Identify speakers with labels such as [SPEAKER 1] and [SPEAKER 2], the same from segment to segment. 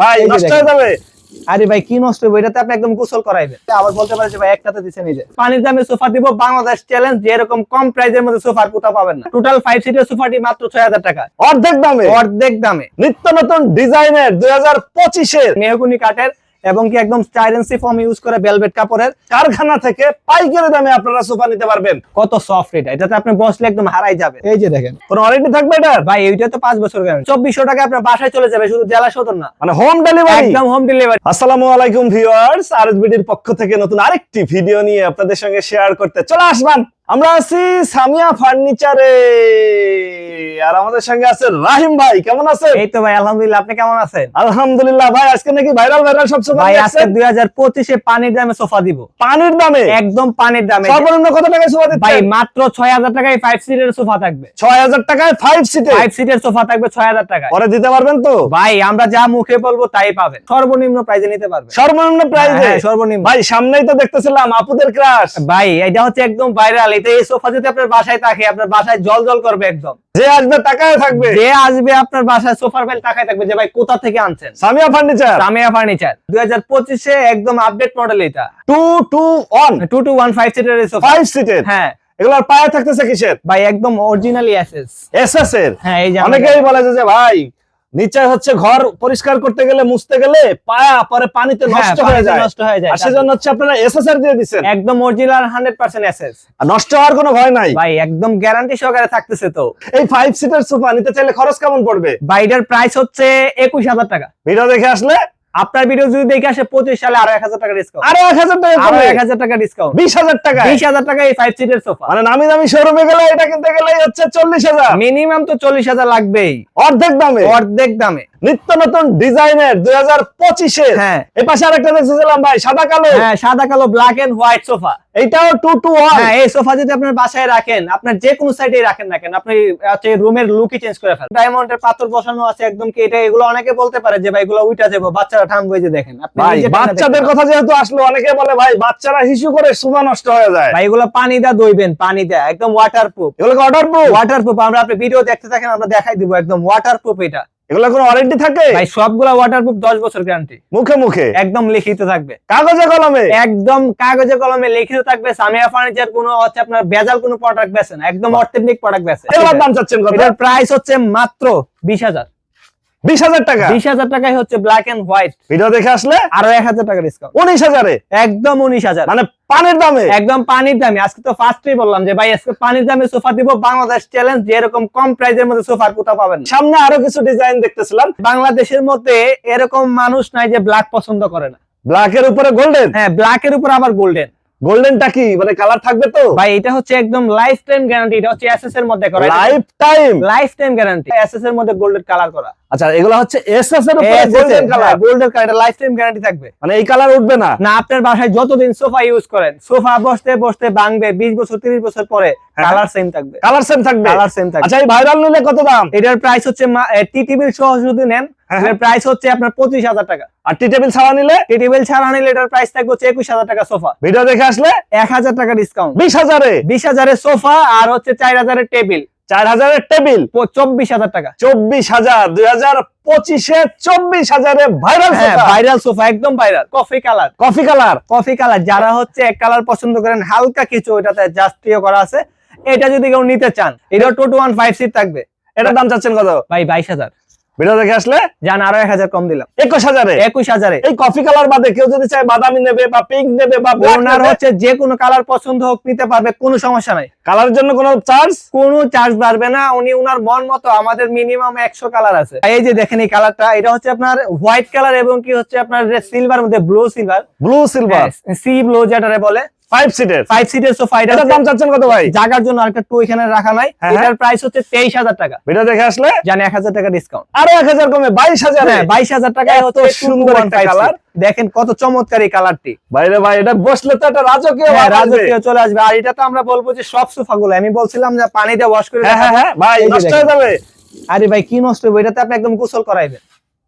[SPEAKER 1] ভাই নষ্ট হয়ে যাবে।
[SPEAKER 2] আরে ভাই কি নষ্ট হবে এটাতে আপনি একদম গোসল করাইবেন। আবার বলতে পারে যে ভাই একটাতে দিচ্ছেন এই যে পানির দামে সোফা দিব বাংলাদেশ চ্যালেঞ্জ যে এরকম কম প্রাইজের মধ্যে সোফার কোথাও পাবেন না। টোটাল ফাইভ সিটের সোফাটি মাত্র ছয় হাজার টাকা।
[SPEAKER 1] অর্ধেক দামে।
[SPEAKER 2] অর্ধেক দামে।
[SPEAKER 1] নিত্য নতুন ডিজাইনের দুই হাজার পঁচিশের।
[SPEAKER 2] মেহগুনি কাঠের এবং কি একদম চাইরেন্সি ফর্ম ইউজ করে ভেলভেট কাপড়ের
[SPEAKER 1] কারখানা থেকে পাইকারি দামে আপনারা সোফা নিতে পারবেন।
[SPEAKER 2] কত সফট এটা এটাতে আপনি বসলে একদম হারাই যাবে এই যে দেখেন।
[SPEAKER 1] কোনো ওয়ারেন্টি থাকবে এটা
[SPEAKER 2] ভাই এইটা তো পাঁচ বছর গ্যারান্টি চব্বিশশো টাকা আপনার বাসায় চলে যাবে শুধু জেলা সদর না।
[SPEAKER 1] মানে হোম ডেলিভারি
[SPEAKER 2] একদম হোম ডেলিভারি
[SPEAKER 1] আসসালামু আলাইকুম ভিউয়ার্স আরএসবিডির পক্ষ থেকে নতুন আরেকটি ভিডিও নিয়ে আপনাদের সঙ্গে শেয়ার করতে চলে আসবান। আমরা আছি সামিয়া ফার্নিচারে। আর আমাদের সঙ্গে আছে রাহিম ভাই কেমন আছেন?
[SPEAKER 2] এই তো ভাই আলহামদুলিল্লাহ আপনি কেমন আছেন?
[SPEAKER 1] আলহামদুলিল্লাহ ভাই আজকে নাকি ভাইরাল ভাইরাল সব সোফা
[SPEAKER 2] ভাই আজকে
[SPEAKER 1] আসছেন?
[SPEAKER 2] দুই হাজার পঁচিশে পানির দামে সোফা দিব।
[SPEAKER 1] পানির দামে?
[SPEAKER 2] একদম পানির দামে।
[SPEAKER 1] সর্বনিম্ন কত টাকায় সোফা
[SPEAKER 2] ভাই মাত্র ছয় হাজার টাকায় ফাইভ সিটের সোফা থাকবে।
[SPEAKER 1] ছয় হাজার টাকায় ফাইভ সিটে
[SPEAKER 2] ফাইভ সিটের সোফা থাকবে ছয় হাজার টাকায়।
[SPEAKER 1] পরে দিতে পারবেন তো?
[SPEAKER 2] ভাই আমরা যা মুখে বলব তাই পাবেন। সর্বনিম্ন প্রাইজে নিতে পারবে
[SPEAKER 1] সর্বনিম্ন প্রাইসে
[SPEAKER 2] হ্যাঁ, সর্বনিম্ন।
[SPEAKER 1] ভাই সামনেই তো দেখতেছিলাম আপুদের ক্রাশ
[SPEAKER 2] ভাই এটা হচ্ছে একদম ভাইরাল এটা এই সোফা যদি আপনার বাসায় থাকে আপনার বাসায় জল জল করবে একদম।
[SPEAKER 1] যে আসবে টাকায় থাকবে।
[SPEAKER 2] যে আসবে আপনার বাসায় সোফার বেল টাকায় থাকবে যে ভাই কোথা থেকে আনছেন?
[SPEAKER 1] সামিয়া ফার্নিচার।
[SPEAKER 2] সামিয়া ফার্নিচার। দুই হাজার পঁচিশে একদম আপডেট মডেল এটা। সিটের সোফা।
[SPEAKER 1] ফাইভ সিটের
[SPEAKER 2] হ্যাঁ।
[SPEAKER 1] এগুলোর পায়ে থাকতেছে কিসের?
[SPEAKER 2] ভাই একদম অরিজিনালি এসএস
[SPEAKER 1] এসএস এর?
[SPEAKER 2] হ্যাঁ এই যে
[SPEAKER 1] অনেকেই বলে যে ভাই নিচে হচ্ছে ঘর পরিষ্কার করতে গেলে মুছতে গেলে পায়া পরে পানিতে
[SPEAKER 2] হ্যাঁ,
[SPEAKER 1] নষ্ট হয়ে যায়।
[SPEAKER 2] নষ্ট হয়ে যায়
[SPEAKER 1] সেজন্য হচ্ছে আপনারা এসএসআর দিয়ে দিচ্ছেন।
[SPEAKER 2] একদম অরিজিনাল হান্ড্রেড পার্সেন্ট এসএস।
[SPEAKER 1] আর নষ্ট হওয়ার কোনো ভয় নাই।
[SPEAKER 2] ভাই একদম গ্যারান্টি সহকারে থাকতেছে তো।
[SPEAKER 1] এই ফাইভ সিটার সোফা নিতে চাইলে খরচ কেমন পড়বে?
[SPEAKER 2] বাইডার প্রাইস হচ্ছে একুশ হাজার টাকা।
[SPEAKER 1] ভিডিও দেখে আসলে
[SPEAKER 2] আপনার ভিডিও যদি দেখে আসে পঁচিশ সালে আরও এক হাজার টাকা ডিসকাউন্ট
[SPEAKER 1] আরও এক হাজার টাকা আরও
[SPEAKER 2] এক হাজার টাকা ডিসকাউন্ট
[SPEAKER 1] বিশ হাজার টাকা
[SPEAKER 2] বিশ হাজার টাকা এই ফাইভ সিটের সোফা
[SPEAKER 1] মানে নামি দামি শোরুমে গেলে এটা কিনতে গেলে হচ্ছে চল্লিশ হাজার।
[SPEAKER 2] মিনিমাম তো চল্লিশ হাজার লাগবেই।
[SPEAKER 1] অর্ধেক দামে।
[SPEAKER 2] অর্ধেক দামে।
[SPEAKER 1] নিত্য নতুন ডিজাইনের দুই হাজার পঁচিশে।
[SPEAKER 2] হ্যাঁ।
[SPEAKER 1] এই পাশে আরেকটা ভাই সাদা কালো।
[SPEAKER 2] হ্যাঁ সাদা কালো ব্ল্যাক এন্ড হোয়াইট সোফা
[SPEAKER 1] এইটাও টু টু
[SPEAKER 2] হ্যাঁ এই সোফা যদি আপনার বাসায় রাখেন আপনার যে কোনো সাইডে রাখেন না কেন আপনি রুমের লুকই চেঞ্জ করে ফেলেন। ডায়মন্ডের পাথর বসানো আছে একদম কি এটা এগুলো অনেকে বলতে পারে যে ভাই এগুলো উইটা যাব বাচ্চারা ঠামবো এই যে দেখেন।
[SPEAKER 1] বাচ্চাদের কথা যেহেতু আসলো অনেকে বলে ভাই বাচ্চারা হিসু করে সোফা নষ্ট হয়ে যায়।
[SPEAKER 2] ভাই এগুলো পানি দা দইবেন পানি দা একদম ওয়াটারপ্রুফ
[SPEAKER 1] এগুলোকে অর্ডার প্রুফ
[SPEAKER 2] ওয়াটারপ্রুফ আমরা আপনি ভিডিও দেখতে থাকেন আমরা দেখাই দিব একদম ওয়াটারপ্রুফ এটা।
[SPEAKER 1] এগুলো কোনো ওয়ারেন্টি থাকে?
[SPEAKER 2] ভাই সবগুলা ওয়াটারপ্রুফ 10 বছর গ্যারান্টি
[SPEAKER 1] মুখে মুখে?
[SPEAKER 2] একদম লিখিত থাকবে।
[SPEAKER 1] কাগজে কলমে?
[SPEAKER 2] একদম কাগজে কলমে লিখিত থাকবে। সামিয়া ফার্নিচার কোনো হচ্ছে আপনার বেজাল কোনো প্রোডাক্ট বেচে না। একদম প্রোডাক্ট বেচে।
[SPEAKER 1] এগুলোর দাম চাচ্ছেন কত?
[SPEAKER 2] এটার প্রাইস হচ্ছে মাত্র বিশ হাজার।
[SPEAKER 1] বিশ হাজার টাকা।
[SPEAKER 2] বিশ হাজার টাকায় হচ্ছে ব্ল্যাক এন্ড হোয়াইট
[SPEAKER 1] ভিডিও দেখে আসলে?
[SPEAKER 2] আরও এক হাজার টাকা ডিসকাউন্ট
[SPEAKER 1] উনিশ হাজারে?
[SPEAKER 2] একদম উনিশ হাজার।
[SPEAKER 1] মানে পানির দামে?
[SPEAKER 2] একদম পানির দামে। আজকে তো ফার্স্টই বললাম যে ভাই আজকে পানির দামে সোফা দিব বাংলাদেশ চ্যালেঞ্জ যে এরকম কম প্রাইজের মধ্যে সোফা আর কোথাও পাবেন
[SPEAKER 1] সামনে আরও কিছু ডিজাইন দেখতেছিলাম।
[SPEAKER 2] বাংলাদেশের মধ্যে এরকম মানুষ নাই যে ব্ল্যাক পছন্দ করে না।
[SPEAKER 1] ব্ল্যাক এর উপরে গোল্ডেন
[SPEAKER 2] হ্যাঁ ব্ল্যাক এর উপর আবার গোল্ডেন
[SPEAKER 1] গোল্ডেনটা কি? মানে কালার থাকবে তো?
[SPEAKER 2] ভাই এটা হচ্ছে একদম লাইফ টাইম গ্যারান্টি এটা হচ্ছে এসএস এর মধ্যে করা।
[SPEAKER 1] Life time
[SPEAKER 2] life time guarantee SS এর মধ্যে গোল্ডেন কালার করা।
[SPEAKER 1] আচ্ছা এগুলো হচ্ছে এসএস এর উপরে golden colour
[SPEAKER 2] golden colour lifetime guarantee থাকবে।
[SPEAKER 1] মানে এই কালার উঠবে না।
[SPEAKER 2] না আপনার বাসায় যতদিন সোফা ইউজ করেন সোফা বসতে বসতে ভাঙবে বিশ বছর তিরিশ বছর পরে
[SPEAKER 1] হ্যাঁ।
[SPEAKER 2] কালার সেম থাকবে।
[SPEAKER 1] কালার সেম থাকবে।
[SPEAKER 2] কালার সেম থাকবে।
[SPEAKER 1] আচ্ছা এই ভাইরাল নিলে কত দাম?
[SPEAKER 2] এটার প্রাইস হচ্ছে টি টেবিল সহ যদি নেন
[SPEAKER 1] হ্যাঁ,
[SPEAKER 2] প্রাইস হচ্ছে আপনার পঁচিশ হাজার টাকা।
[SPEAKER 1] আর টি টেবিল ছাড়া নিলে?
[SPEAKER 2] টি টেবিল ছাড়া নিলে এটার প্রাইস থাকবে হচ্ছে একুশ হাজার টাকা সোফা
[SPEAKER 1] ভিডিও দেখে আসলে?
[SPEAKER 2] এক হাজার টাকা ডিসকাউন্ট
[SPEAKER 1] বিশ হাজারে?
[SPEAKER 2] বিশ হাজারের সোফা আর হচ্ছে চার হাজারের টেবিল
[SPEAKER 1] চার হাজারের টেবিল
[SPEAKER 2] চব্বিশ হাজার টাকা।
[SPEAKER 1] চব্বিশ হাজার দুই হাজার পঁচিশে চব্বিশ হাজারে ভাইরাল
[SPEAKER 2] হ্যাঁ ভাইরাল সোফা একদম viral coffee colour
[SPEAKER 1] coffee colour
[SPEAKER 2] coffee colour যারা হচ্ছে এক কালার পছন্দ করেন হালকা কিছু এটাতে জাস্টিও করা আছে। এটা যদি কেউ নিতে চান এটা two two one five seat থাকবে।
[SPEAKER 1] এটার দাম চাচ্ছেন কত?
[SPEAKER 2] ভাই বাইশ হাজার।
[SPEAKER 1] ভিডিও দেখে আসলে
[SPEAKER 2] যান আরও এক হাজার কম দিলাম।
[SPEAKER 1] একুশ হাজারে?
[SPEAKER 2] একুশ হাজারে।
[SPEAKER 1] এই কফি কালার বাদে কেউ যদি চায় বাদামি নেবে বা পিঙ্ক নেবে বা
[SPEAKER 2] ওনার হচ্ছে যে কোনো কালার পছন্দ হোক নিতে পারবে কোনো সমস্যা নাই।
[SPEAKER 1] কালারের জন্য কোনো চার্জ
[SPEAKER 2] কোনো চার্জ বাড়বে না উনি উনার মন মতো আমাদের মিনিমাম একশো কালার আছে। এই যে দেখেন এই কালারটা এটা হচ্ছে আপনার হোয়াইট কালার এবং কি হচ্ছে আপনার সিলভার মধ্যে blue silver
[SPEAKER 1] blue silver
[SPEAKER 2] sea blue যেটারে বলে।
[SPEAKER 1] ফাইভ সিটের
[SPEAKER 2] ফাইভ সিটের সোফা
[SPEAKER 1] এটার দাম চাচ্ছেন কত ভাই?
[SPEAKER 2] জাগার জন্য আরেকটা টু এখানে রাখা নাই। এটার প্রাইস হচ্ছে তেইশ হাজার টাকা।
[SPEAKER 1] ভিডিও দেখে আসলে?
[SPEAKER 2] জানি এক হাজার টাকা ডিসকাউন্ট
[SPEAKER 1] আরও এক হাজার কমে বাইশ হাজার
[SPEAKER 2] হ্যাঁ বাইশ হাজার টাকায়
[SPEAKER 1] এত সুন্দর
[SPEAKER 2] সুন্দর
[SPEAKER 1] একটা
[SPEAKER 2] একটা কালার দেখেন কত চমৎকার এই কালারটি
[SPEAKER 1] ভাই এটা বসলে তো একটা রাজকীয়
[SPEAKER 2] হ্যাঁ। রাজকীয় চলে আসবে। আর এটা তো আমরা বলব যে সব সোফাগুলো আমি বলছিলাম যে পানিতে ওয়াশ করে
[SPEAKER 1] হ্যাঁ হ্যাঁ হ্যাঁ। ভাই নষ্ট হয়ে যাবে।
[SPEAKER 2] আরে ভাই কি নষ্ট হবে এটাতে আপনি একদম গোসল করাইবেন।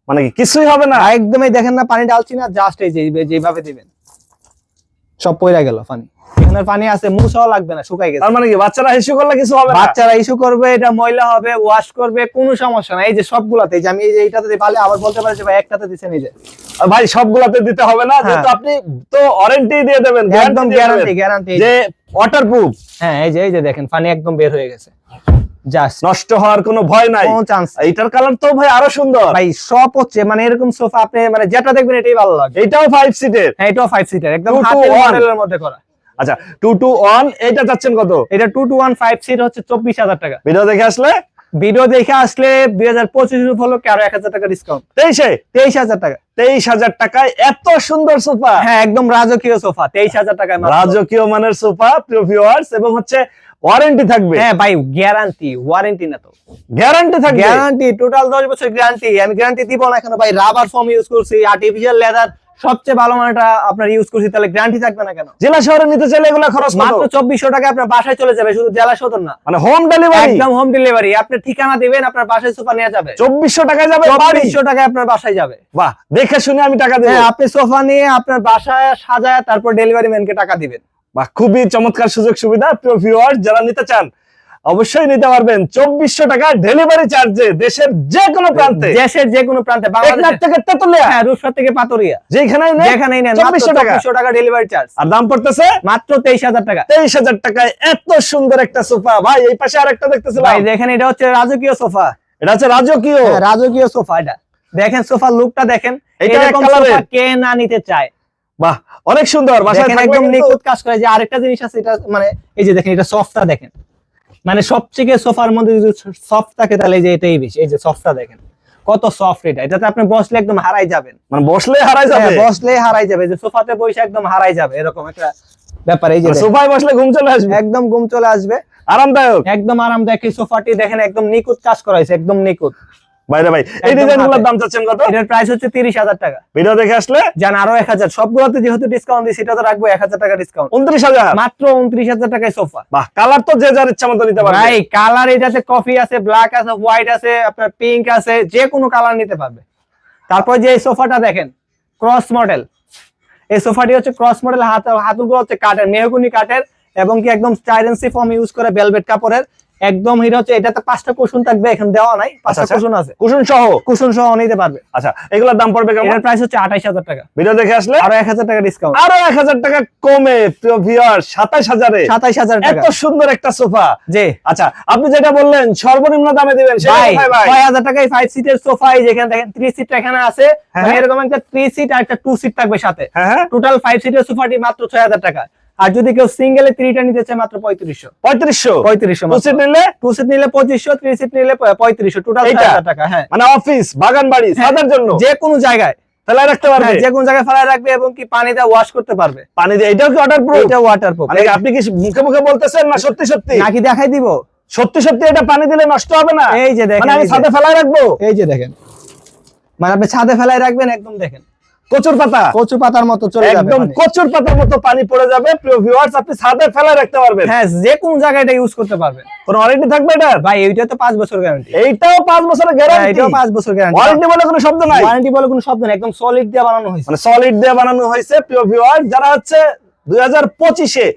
[SPEAKER 1] মানে কিছুই হবে না?
[SPEAKER 2] একদমই দেখেন না পানি ডালছি না জাস্ট এই যে যেভাবে দিবেন। সব পয়রা গেল পানি। এখানে পানি আছে মুছাও লাগবে না শুকাই গেছে।
[SPEAKER 1] তার মানে কি বাচ্চারা হিসু করলে কিছু হবে না?
[SPEAKER 2] বাচ্চারা ইস্যু করবে এটা ময়লা হবে ওয়াশ করবে কোনো সমস্যা নাই। এই যে সবগুলাতে যে আমি এই যে এইটাতে পালে আবার বলতে পারি যে ভাই একটাতে দিছে নিজে।
[SPEAKER 1] আর ভাই সবগুলাতে দিতে হবে না
[SPEAKER 2] হ্যাঁ।
[SPEAKER 1] যেহেতু আপনি তো ওয়ারেন্টি দিয়ে দেবেন
[SPEAKER 2] একদম গ্যারান্টি গ্যারান্টি
[SPEAKER 1] যে ওয়াটারপ্রুফ
[SPEAKER 2] হ্যাঁ এই যে এই যে দেখেন পানি একদম বের হয়ে গেছে।
[SPEAKER 1] নষ্ট হওয়ার কোনো ভয় নাই।
[SPEAKER 2] কোনো চান্স
[SPEAKER 1] এইটার কালার তো ভাই আরও সুন্দর।
[SPEAKER 2] ভাই সব হচ্ছে মানে এরকম সোফা আপনি মানে যেটা দেখবেন এটাই ভালো লাগে।
[SPEAKER 1] এটাও ফাইভ সিটের
[SPEAKER 2] হ্যাঁ এটাও ফাইভ সিটের একদম হাতের মধ্যে করা।
[SPEAKER 1] আচ্ছা টু টু ওয়ান এটা চাচ্ছেন কত?
[SPEAKER 2] এটা two two one five seat হচ্ছে চব্বিশ হাজার টাকা।
[SPEAKER 1] ভিডিও দেখে আসলে?
[SPEAKER 2] ভিডিও দেখে আসলে দুই হাজার পঁচিশ উপলক্ষে আরও এক হাজার টাকা ডিসকাউন্ট
[SPEAKER 1] তেইশে?
[SPEAKER 2] তেইশ হাজার টাকা।
[SPEAKER 1] তেইশ হাজার টাকায় এত সুন্দর সোফা?
[SPEAKER 2] হ্যাঁ একদম রাজকীয় সোফা তেইশ হাজার টাকায়
[SPEAKER 1] রাজকীয় মানের সোফা প্রিয় ভিউয়ার্স এবং হচ্ছে ওয়ারেন্টি থাকবে।
[SPEAKER 2] হ্যাঁ ভাই গ্যারান্টি ওয়ারেন্টি না তো।
[SPEAKER 1] গ্যারান্টি থাকবে?
[SPEAKER 2] গ্যারান্টি টোটাল দশ বছর গ্যারান্টি আমি গ্যারান্টি দিব না কেন ভাই রাবার ফর্ম ইউজ করছি আর্টিফিশিয়াল লেদার সবচেয়ে ভালো মানটা আপনার ইউজ করছি তাহলে গ্যারান্টি থাকবে না কেন?
[SPEAKER 1] জেলা শহরে নিতে চাইলে এগুলো খরচ
[SPEAKER 2] মাত্র চব্বিশশো টাকা আপনার বাসায় চলে যাবে শুধু জেলা সদর না।
[SPEAKER 1] মানে হোম ডেলিভারি
[SPEAKER 2] একদম হোম ডেলিভারি আপনি ঠিকানা দিবেন আপনার বাসায় সোফা নিয়ে যাবে।
[SPEAKER 1] চব্বিশশো টাকায় যাবে
[SPEAKER 2] চব্বিশশো টাকা আপনার বাসায় যাবে।
[SPEAKER 1] বাহ দেখে শুনে আমি টাকা দেবো।
[SPEAKER 2] হ্যাঁ আপনি সোফা নিয়ে আপনার বাসায় সাজায় তারপর ডেলিভারি ম্যানকে টাকা দিবেন।
[SPEAKER 1] বাহ খুবই চমৎকার সুযোগ সুবিধা। প্রিয় ভিউয়ার্স যারা নিতে চান অবশ্যই নিতে পারবেন। চব্বিশশো টাকা ডেলিভারি চার্জে দেশের যে কোনো প্রান্তে।
[SPEAKER 2] দেশের যে কোনো প্রান্তে বাংলাদেশ
[SPEAKER 1] থেকে তেতুলিয়া।
[SPEAKER 2] হ্যাঁ রূপসা থেকে পাতুরিয়া
[SPEAKER 1] যেখানেই নেই
[SPEAKER 2] যেখানেই
[SPEAKER 1] চব্বিশশো টাকা।
[SPEAKER 2] টাকা ডেলিভারি চার্জ
[SPEAKER 1] আর দাম পড়তেছে?
[SPEAKER 2] মাত্র তেইশ হাজার টাকা।
[SPEAKER 1] তেইশ হাজার টাকায় এত সুন্দর একটা সোফা। ভাই এই পাশে আরেকটা দেখতেছিলাম।
[SPEAKER 2] ভাই দেখেন এটা হচ্ছে রাজকীয় সোফা।
[SPEAKER 1] এটা হচ্ছে রাজকীয়।
[SPEAKER 2] হ্যাঁ, রাজকীয় সোফা এটা। দেখেন সোফার লুকটা দেখেন। এরকম সোফা কে না নিতে চায়।
[SPEAKER 1] বাহ অনেক সুন্দর। বাসায়
[SPEAKER 2] একদম নিখুঁত কাজ করে। যে আরেকটা জিনিস আছে এটা মানে এই যে দেখেন এটা সফটটা দেখেন। মানে সবচেয়ে সোফার মধ্যে যদি সফট থাকে তাহলে যে এটাই বেশি এই যে সফটটা দেখেন। কত সফট এটা এটাতে আপনি বসলে একদম হারাই যাবেন।
[SPEAKER 1] মানে বসলে হারাই যাবে?
[SPEAKER 2] হ্যাঁ, বসলে হারাই যাবে যে সোফাতে বসে একদম হারাই যাবে এরকম একটা ব্যাপার এই যে দেখেন।
[SPEAKER 1] সোফায় বসলে ঘুম চলে আসবে?
[SPEAKER 2] একদম ঘুম চলে আসবে।
[SPEAKER 1] আরামদায়ক?
[SPEAKER 2] একদম আরামদায়ক এই সোফাটি দেখেন একদম নিখুঁত কাজ করা হয়েছে একদম নিখুঁত।
[SPEAKER 1] বাইরে ভাই এই
[SPEAKER 2] একদম
[SPEAKER 1] ডিজাইনগুলোর
[SPEAKER 2] হাতে।
[SPEAKER 1] দাম চাচ্ছেন কত?
[SPEAKER 2] এটার প্রাইস হচ্ছে তিরিশ হাজার টাকা।
[SPEAKER 1] ভিডিও দেখে আসলে?
[SPEAKER 2] জান আরও এক হাজার। সবগুলোতে যেহেতু ডিসকাউন্ট দিই সেটা তো রাখব এক হাজার টাকা ডিসকাউন্ট
[SPEAKER 1] উনত্রিশ হাজার?
[SPEAKER 2] মাত্র উনত্রিশ হাজার টাকায় সোফা
[SPEAKER 1] বাহ কালার তো যে যার ইচ্ছা মতো নিতে পারবে।
[SPEAKER 2] ভাই কালার এটাতে কফি আছে ব্ল্যাক আছে হোয়াইট আছে আপনার পিঙ্ক আছে যে কোনো কালার নিতে পারবে। তারপর যে সোফাটা দেখেন ক্রস মডেল এই সোফাটি হচ্ছে ক্রস মডেল হাত হচ্ছে কাঠের মেহগুনি কাঠের এবং কি একদম ফর্ম ইউজ করে ভেলভেট কাপড়ের। একদম হিরো হচ্ছে এটাতে পাঁচটা কুশন থাকবে এখানে দেওয়া নাই পাঁচটা
[SPEAKER 1] আচ্ছা।
[SPEAKER 2] কুশন আছে।
[SPEAKER 1] কুশন সহ?
[SPEAKER 2] কুশন সহ নিতে পারবে।
[SPEAKER 1] আচ্ছা এগুলোর দাম পড়বে কেমন?
[SPEAKER 2] এটার প্রাইস হচ্ছে আঠাইশ হাজার টাকা।
[SPEAKER 1] ভিডিও দেখে আসলে?
[SPEAKER 2] আরও এক হাজার টাকা ডিসকাউন্ট
[SPEAKER 1] আরও এক হাজার টাকা কমে প্রিয় ভিউয়ার সাতাশ হাজারে।
[SPEAKER 2] সাতাইশ হাজার টাকা।
[SPEAKER 1] এত সুন্দর একটা সোফা।
[SPEAKER 2] জি।
[SPEAKER 1] আচ্ছা আপনি যেটা বললেন সর্বনিম্ন দামে দিবেন সেটা
[SPEAKER 2] ভাই
[SPEAKER 1] ভাই?
[SPEAKER 2] ছয় হাজার টাকায় ফাইভ সিটের সোফা যেখানে দেখেন থ্রি সিট এখানে আছে
[SPEAKER 1] হ্যাঁ।
[SPEAKER 2] মানে এরকম একটা থ্রি সিট আর একটা টু সিট থাকবে সাথে।
[SPEAKER 1] হ্যাঁ হ্যাঁ।
[SPEAKER 2] টোটাল ফাইভ সিটের সোফাটি মাত্র ছয় হাজার টাকা। আর যদি কেউ সিঙ্গেলে থ্রিটা নিতে চায় মাত্র পঁয়ত্রিশশো।
[SPEAKER 1] পঁয়ত্রিশশো?
[SPEAKER 2] পঁয়ত্রিশশো
[SPEAKER 1] পঁচিশ নিলে?
[SPEAKER 2] টু সিট নিলে পঁচিশশো থ্রি সিট নিলে পঁয়ত্রিশশো টোটাল টাকা হ্যাঁ।
[SPEAKER 1] মানে অফিস বাগান বাড়ি ছাদের জন্য?
[SPEAKER 2] যে কোনো জায়গায়।
[SPEAKER 1] ফেলায় রাখতে পারবে
[SPEAKER 2] হ্যাঁ, যে কোনো জায়গায় ফেলায় রাখবে এবং কি পানিতে ওয়াশ করতে পারবে।
[SPEAKER 1] পানি দিয়ে এটাও কি অর্ডার প্রুফ
[SPEAKER 2] এটা ওয়াটার প্রুফ
[SPEAKER 1] মানে আপনি কি মুখে মুখে বলতেছেন না সত্যি সত্যি?
[SPEAKER 2] নাকি দেখাই দিব?
[SPEAKER 1] সত্যি সত্যি এটা পানি দিলে নষ্ট হবে না?
[SPEAKER 2] এই যে দেখেন
[SPEAKER 1] মানে আমি ছাদে ফেলায় রাখব?
[SPEAKER 2] এই যে দেখেন। মানে আপনি ছাদে ফেলায় রাখবেন একদম দেখেন।
[SPEAKER 1] কচুর পাতা।
[SPEAKER 2] কচু পাতার মতো চলে যাবে
[SPEAKER 1] একদম কচুর পাতার মতো পানি পড়ে যাবে। প্রিয় ভিউয়ার্স আপনি ছাদে ফেলায় রাখতে পারবেন।
[SPEAKER 2] হ্যাঁ যে কোনো জায়গায় এটা ইউজ করতে পারবেন।
[SPEAKER 1] কোন ওয়ারেন্টি থাকবে এটার
[SPEAKER 2] ভাই এইটা তো পাঁচ বছর গ্যারান্টি
[SPEAKER 1] এইটাও পাঁচ বছরের গ্যারান্টি
[SPEAKER 2] এটাও পাঁচ বছর গ্যারান্টি
[SPEAKER 1] ওয়ারেন্টি বলে কোনো শব্দ নাই।
[SPEAKER 2] ওয়ারেন্টি বলে কোনো শব্দ নেই একদম সলিড দিয়ে বানানো হয়েছে।
[SPEAKER 1] মানে সলিড দিয়ে বানানো হয়েছে প্রিয় ভিউয়ার্স যারা হচ্ছে দুই হাজার পঁচিশে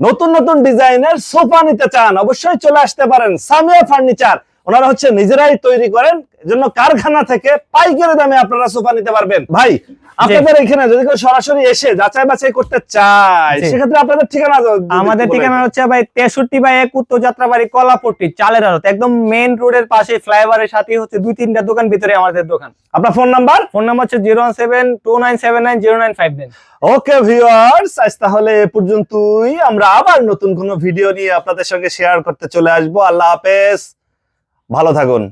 [SPEAKER 1] নতুন নতুন ডিজাইনের সোফা নিতে চান অবশ্যই চলে আসতে পারেন সামিয়া ফার্নিচার। ওনারা হচ্ছে নিজেরাই তৈরি করেন এজন্য কারখানা থেকে পাইকারি দামে আপনারা সোফা নিতে পারবেন। ভাই আপনাদের এখানে যদি কেউ সরাসরি এসে যাচাই বাছাই করতে চায় সেক্ষেত্রে আপনাদের ঠিকানা
[SPEAKER 2] আমাদের ঠিকানা হচ্ছে ভাই তেষট্টি বাই এক উত্তর যাত্রাবাড়ি কলাপট্টি চালের আড়ত। একদম মেইন রোডের পাশে ফ্লাইওভারের সাথে হচ্ছে দুই তিনটা দোকান ভিতরে আমাদের দোকান।
[SPEAKER 1] আপনার ফোন নাম্বার?
[SPEAKER 2] ফোন নাম্বার হচ্ছে zero one seven two nine seven nine zero nine five nine.
[SPEAKER 1] Okay viewers আজ তাহলে এ পর্যন্তই। আমরা আবার নতুন কোনো ভিডিও নিয়ে আপনাদের সঙ্গে শেয়ার করতে চলে আসব। আল্লাহ হাফেজ। ভালো থাকুন।